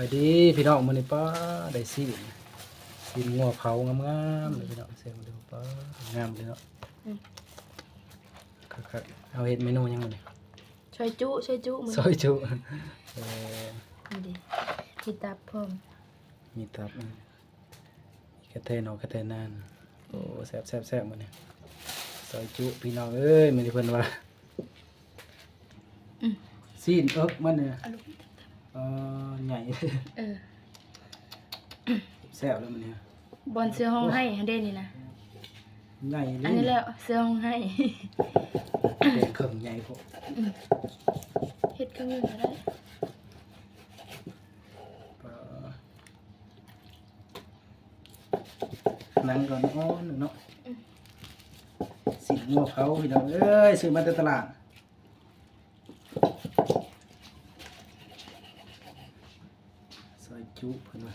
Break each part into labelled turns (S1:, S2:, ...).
S1: ายดีพี่น้องมื้อนี้ป้าได้ซีนซีนงัวเผางามๆเลยพี่น้องเสียงดูป้างามเลยเนาะ
S2: อืม
S1: ครับๆเอาเฮ็ดเมนูหยังมื้อนี้
S2: ช่วยจุช่วยจุมือ
S1: ซอยจุเอ่อ
S2: นี่ดิมีตับพร้อม
S1: มีตับมีกระเทยนอกกระเทยนานโอ้แซ่บแซ่บแซ่บมื้อนี้ซอยจุพี่น้องเอ้ยมื้อนี้เพิ่นว่า
S2: อืม
S1: ซีนเอิกมันเนี่ย
S2: เอาลูก
S1: เอ่อใหญ่
S2: เออ
S1: แซ่บแล้วมื้อนี้
S2: บอลเสื้อห้องให้ฮันเด้นี่นะ
S1: ใหญ่
S2: อันนี้แล้วเสื้อห้องให้
S1: เด็กเครื่องใหญ่พวก
S2: เฮ็ดก็มีก็ได้
S1: หนังก่อนอ้อนเนาะสีงัวเขาพี่น้องเอ้ยซื้อมาจากตลาดซอยจุเพิ่นว่า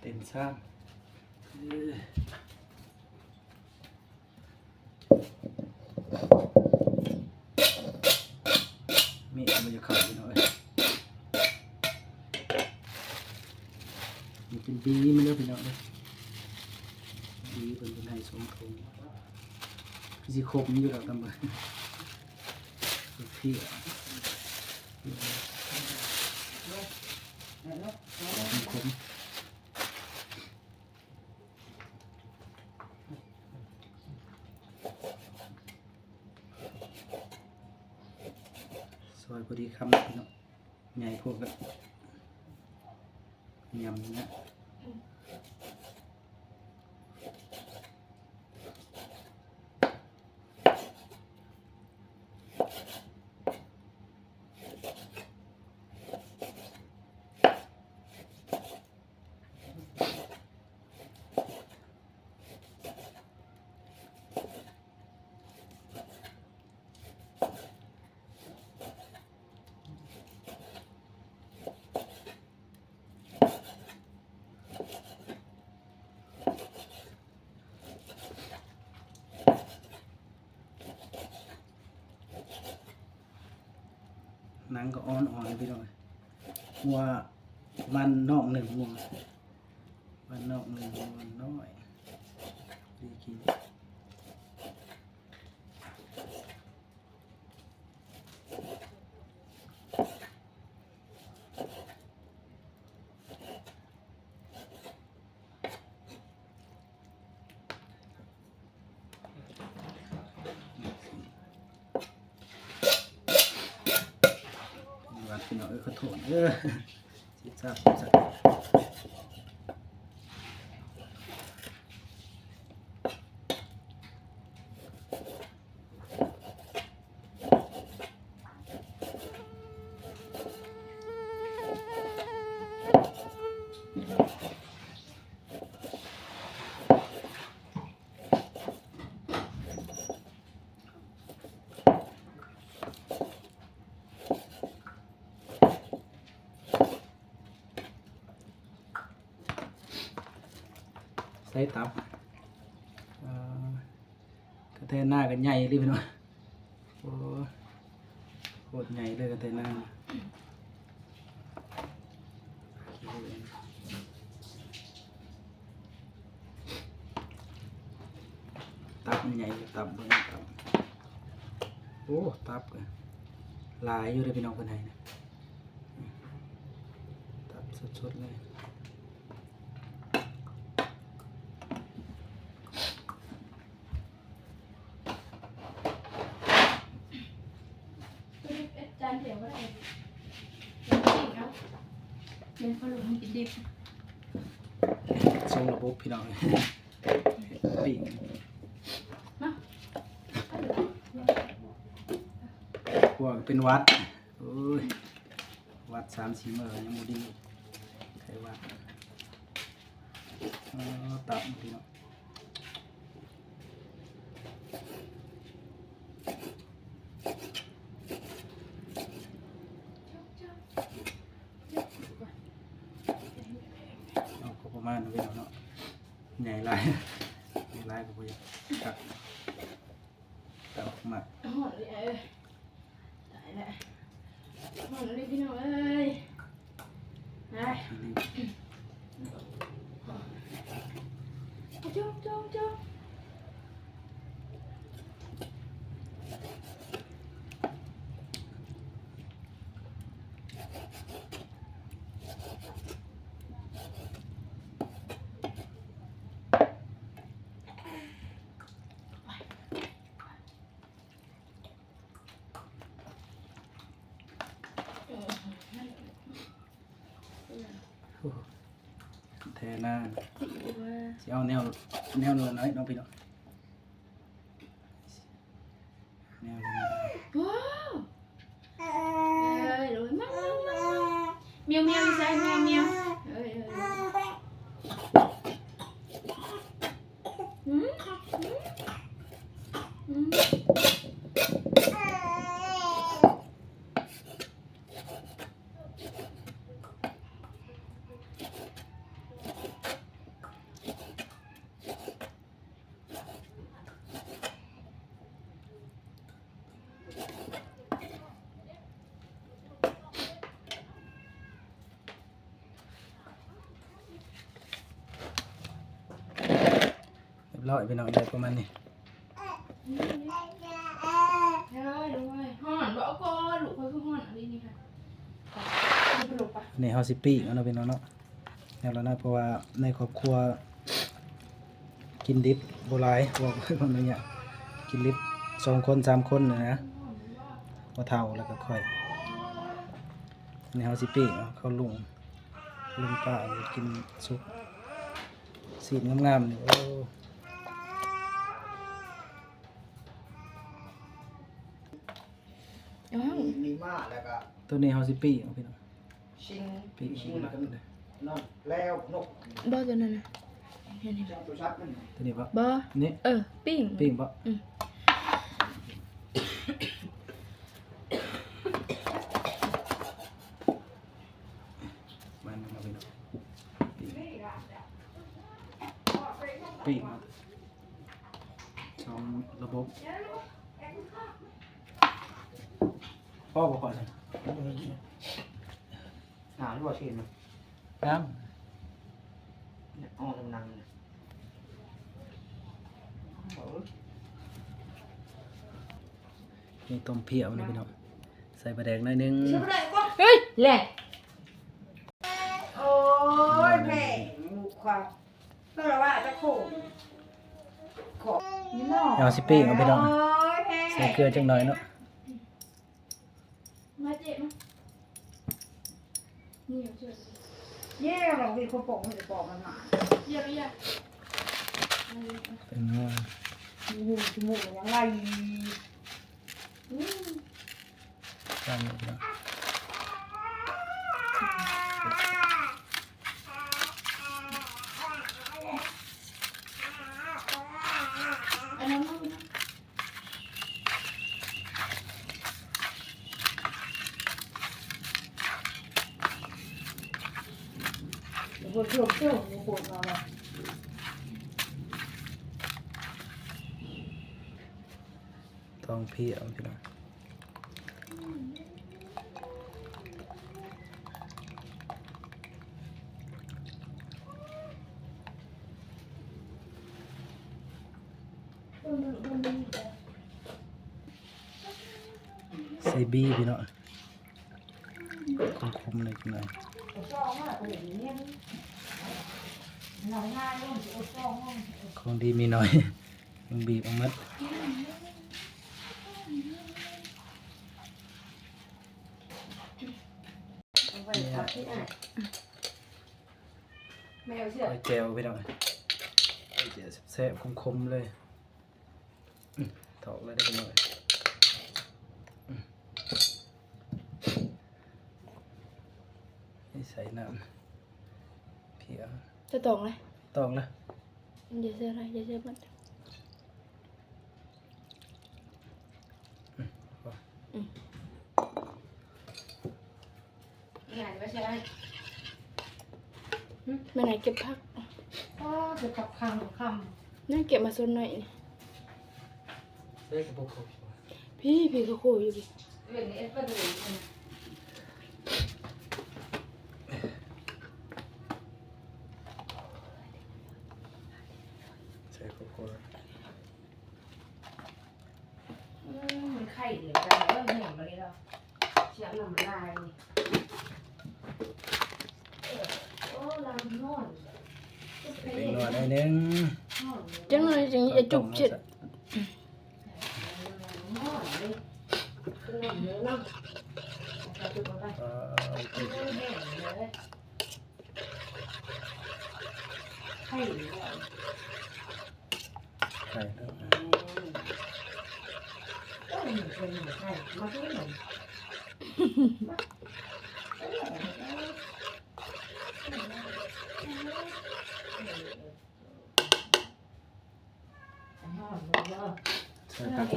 S1: เต็ม ซ้ำเอ้ยมีดมันจะขาดพี่น้องเอ้ยมันเป็นบีมันเด้อพี่น้องเอ้ยบีเพิ่นเป็นให้สมทงคือสิครบมันอยู่แล้วตำเบิ่พี่อะคม ซอยพอดีคำพี่น้องใหญ่พวกแบบยำเนี้ย หนังก็อ่อนๆพี่น้องหัวมันนอกหนึ่งหัวมันนอกหนึ่งหัวมันน้อยดีกินวัดพี่น้องเอ้ย ขอโทษเออสิทราบสิทราบใส่ตับเอ่อก ระเทยหน้ากันใหญ่เลยพี่น้องโอ้โคตรใหญ่เลยกระเทยหน้าตับมันใหญ่อยู่ตับเบิ่งตับโอ้ตับเลยหลายอยู่เลยพี่น้องคนไหนนะตับสดๆเลย
S2: จานเดียวก็ได้ เป็นขนมกินดิบ
S1: ทรงระบบพี่น้องปิ่ง
S2: เนา
S1: พวกเป็นวัดโอ้ยวัดสามสี่เมื่อยังโมดีใครวัดตับพี่น้อง มาเนาะพี่น้องเนาะ ใหญ่หลายใหญ่หลายก็บ่อยากตักตักออกมา
S2: หอนเลยเอ้ยตายแล้วหอนเลยพี่น้องเอ้ยไป
S1: รีบ
S2: จุ๊บจุ๊บจุ๊บ
S1: โอ้ แทหน้า
S2: ดีว่า
S1: สิเอาแนวแนวเนินน้อยน้องพี่น้องแนวเนินน้อย
S2: ว้าวเอ้ยรู้มั้ยเมียวเมียวใส่เมียวเมียวเอ้ยเอ้ยอืมอืมอืม
S1: เรียบร้อยพี่น้องได้ประมาณนี้
S2: เฮ้ยดูไว้ห่อนบอกก็ลูกเขาคือห่อนอะไรนี่ค่ะเอาไปลูกปะ
S1: อันนี้เฮาสิปี้เอาเนาะพี่น้องเนาะแนวแล้วนะเพราะว่าในครอบครัว กินดิบบ่หลายบอกไว้ก่อนเลยเนี่ยกินดิบสองคนสามคนน่ะนะบ่เท่าแล้วก็ค่อยอันนี้เฮาสิปี้เอาเข้าลุงลุงป้าเอาไปกินซุปสีนงามๆนี่โอ้
S2: อ้าว
S3: มีมาแล้วก็
S1: ตัวนี้เฮาสิปี้เอาพี่น้อง
S3: ชิง
S1: ปี้
S3: ชิง
S1: บ่ห
S3: แล้
S1: ลา
S3: วยก็
S1: เลย
S3: นั่นแล้วนก
S2: บ่ตัวนั้นน่ะเห็นไหม
S3: เจ้าตัวชัดมัน
S1: ตัวนี้บ่
S2: บ่
S1: อันนี้
S2: เออปิ้ง
S1: ปิ้งบ่
S2: อืม
S1: มันเอาไปเนาะปิ้งปิ้งสองระบบพ่อบ่ขอใช่
S3: หาที่ว่าเช่นมัน
S1: น้
S3: เนี่ยอ่อนนังเนี่ยเออำ
S1: นี่ ต้มเพียวนะพี่น้องใส่ปลาแดกหน่อยหนึง
S2: เฮ้ยแหละ
S4: โอ้ยแม่ลูกความก็เลยว่าจะขู่ขอนี่น้อง
S1: เอาสิปิ้งเอาพี่น้อง
S4: โอ้ยแม่
S1: ใส่เกลือจังหน่อยเนาะ
S2: มาเจ็บมั้ยนี่เอาช่วย
S4: เย่เรามีคนปกมันจะปอกมันหมา
S2: เยี่ยมเยี่ยม
S1: เป็นนัว
S4: อยู่จมูกมันยังไง
S1: ตามนี้พี่น้อง
S2: อันนั้นเอาไปนะ
S4: คนเชื่อเชื่อมันปวดเราเลย
S1: ต้อง เพียวพี่น้อง
S2: เออมันมันมันมัน
S1: ใส่บี้พี่น้องคมๆเลยจังหน่อย
S4: ชอบมากเลยอย่างนี้หนังง่ายชอบมาก
S1: ของดีมีน้อย บีบออกมัด
S4: ไปทำที่ไหนแมวเชื่อ
S1: ไว้แจวพี่น้องไว้แจวแซ่บๆคมๆเลยอื้อถอกเลยได้พี่น้องอื้อนี่ใส่น้ำเพียว
S2: จะตองเลย
S1: ตองนะ
S2: อย่าเสียอะไรอย่าเสียมันา
S4: นไม่ใช่ไร
S2: มาไหนเก็บผัก
S4: จะกับคำกับค
S2: น่าเก็บมาส่วนหน่อยนี่
S1: เฮ้ยกระปุกเขา
S2: พี่พี่ก็โคอยู่ดิำ
S4: เรื่องนี้ก็ดู
S1: ใส่กระปุก
S4: มันไข่เดียวกันแล้วเห็นมาเลยเราเสียงน้ำลายโอ้ลำนอน
S1: เป็นนวดหน่อยนึง
S2: จังเลยจังจะจุบเช็ด
S4: นอนเลยนอนเยอะมากจะจุกอะไร
S1: เออ
S4: เห็นเลยไข่เดีย
S1: ใส่ผัก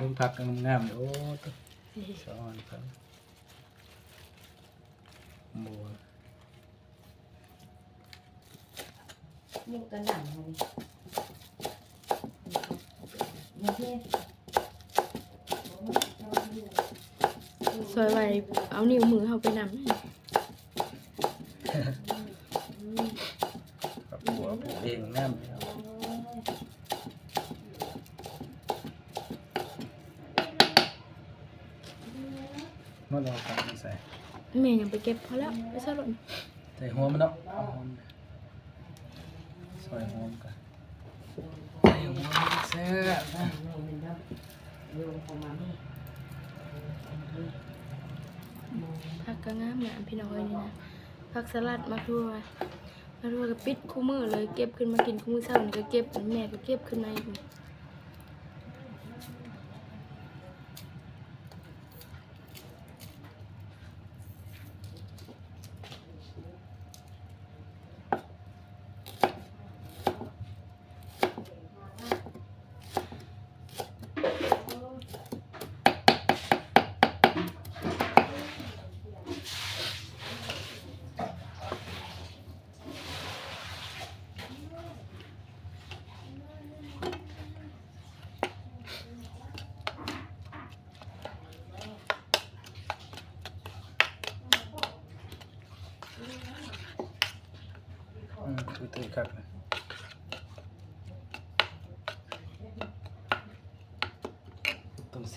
S1: ลุงผักงามๆโอ้ตัวสอนครับบัว
S4: มุกกระหน่ำเลยมาที่
S2: ซอยไว้เอานิ้วมือเข้าไปนำ
S1: ผักบัวปลูกเองงามเมื่อเราผักมาใส่
S2: แม่ยังไปเก็บพอแล้วไปซะหล่น
S1: ใส่หัวมันเนาะเอาหัวมันซอยหัวมันกันใส่หัวมันเสื้อนะ
S2: ผักก็งามงามพี่น้องเอ้ยนี่นะผักสลัดมาทั่วมาทั่วก็ปิดคู่มือเลยเก็บขึ้นมากินคู่มือเช้านี่ก็เก็บแม่ก็เก็บขึ้นมาอีก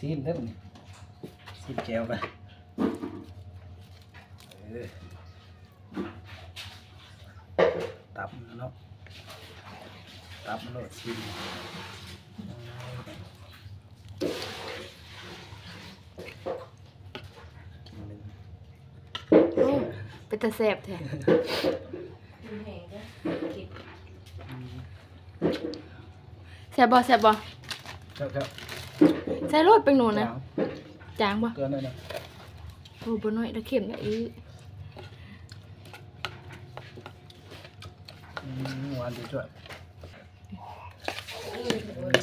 S1: ซีนเด้อนี่ซีนแก้วไปเออตับมันเนาะตับมันโลดซีนกินหนึ่ง
S2: โอ้เป็นตาแสบแท้แสบบ่แสบบ่
S1: เจ้าเจ้า
S2: ใส่รสเป็นหนูนะ
S1: จาง
S2: จางบ่
S1: เกลือหน่อยนะ
S2: โอ้บ่น้อยตะเข็มได้อี
S1: อืมหวานดีจ้วย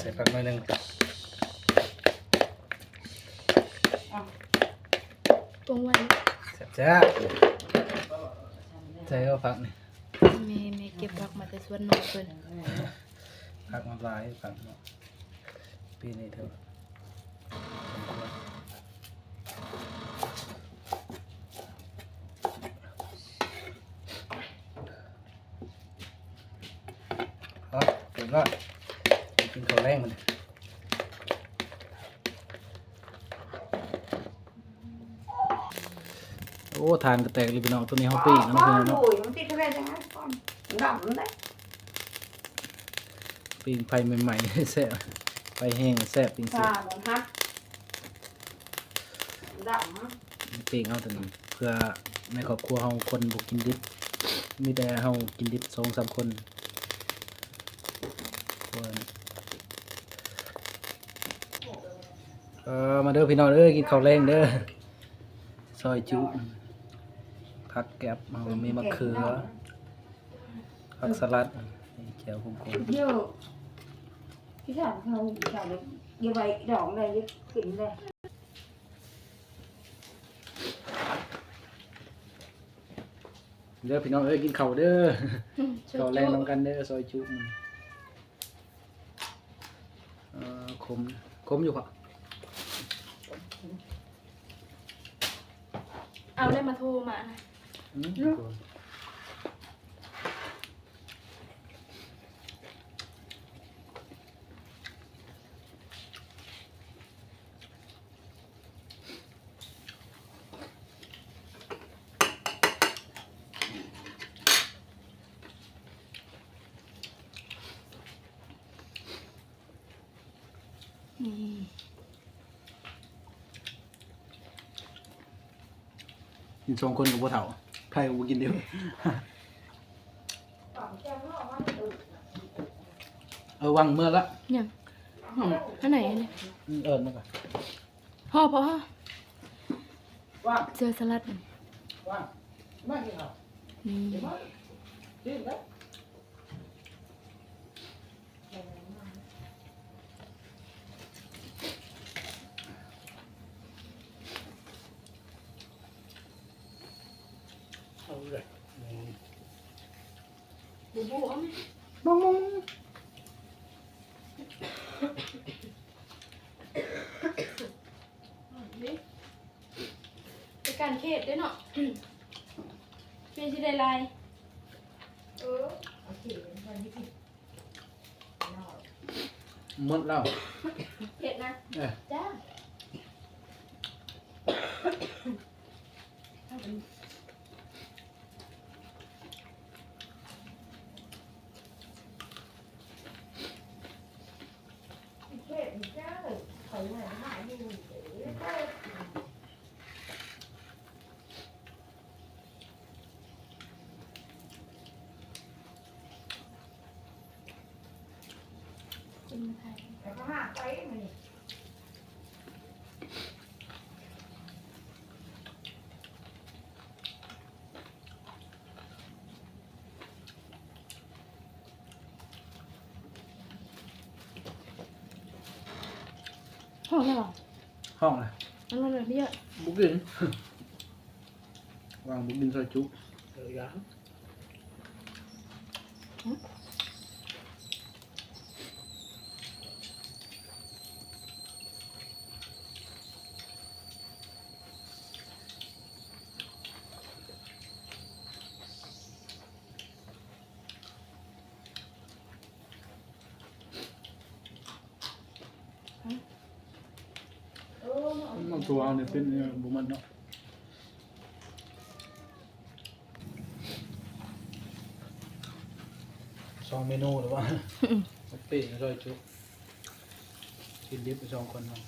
S1: ใส่ผักหน่อยหนึง
S2: ตรงไว้
S1: แซ่บจ้าใส่เอาผักนี่
S2: แม่แม่เก็บผักมาแต่สวนน้องเพิ่น
S1: ผักมาหลายผักเนาะปีนี้เถอะครับเดี๋ยวก็กินข้าวแรงมันโอ้ ทานกระแตกเลยพี่น้องตัวนี้เขาปีกนะ
S4: อ๋อ
S1: พี่น้องเนาะ
S4: มันติดองนะ
S1: ปีงไฟใหม่ๆแซ่บไฟแห้งแซ่บปีงเสี
S4: นฮักด
S1: ปีงเอาแต่นี้เพื่อในครอบครัวเฮาคนบ่กินดิบมีแต่เฮากินดิบสองสามคนส่วนเออมาเด้อพี่น้องเด้อกินข้าวแรงเด้อซอยจุ ผักแกบเฮามีมะเขือผักสลัดนี่แก้วกลม
S4: เที่ยวพี่สาวเขาพี่สาวเลยยังไงดอกอะไรยังกินเลย
S1: เด้อพี่น้องเอ้ยกินข้าวเด้อ
S2: ช่วย
S1: ข้าวแรง
S2: จุ
S1: นำกันเด้อซอยจุมันเอ่อขมขมอยู่ปะ
S2: เอาได้มาโทรมานะ
S1: อืมกินสองคนกับพ่เฒ่า ไผ่กูกินเดียวเออวังเมื่อละ
S2: ยังท่าไหนเนี่ย
S1: อืมเอิญมาก่อน
S2: พ่อพ่อ
S1: ว่าง
S2: เจอสลัดหนึ่ง
S1: ว่างมากินข้าว
S2: นี่
S1: กินแล้ว เอาเลย
S2: บูบูเอาไห ม
S1: มองมอง
S2: นี่ไปการเขตด้วยเนาะเมชิได้ลาย
S4: เออโอเคมันไม่ผิด
S1: หมดแล้ว
S2: เผ็ดนะจ้า
S4: เทศนี่เจ้าเขาเหมือนหายอยู่เด้อ
S2: กินมาไทย
S4: แต่ก็ หาไปมันนี่
S2: ห้องอะไรหรอ
S1: ห้องเลย
S2: อันนั้นเลยพี่เยอะ
S1: บุกดิน วางบุกดินซอยจุเออยังมัน ตัวเอาเนี่ยเป็นบุมันเนาะสองเมนูหรือว่า เป้ซอยจุกินดิบไปสองคนเนาะ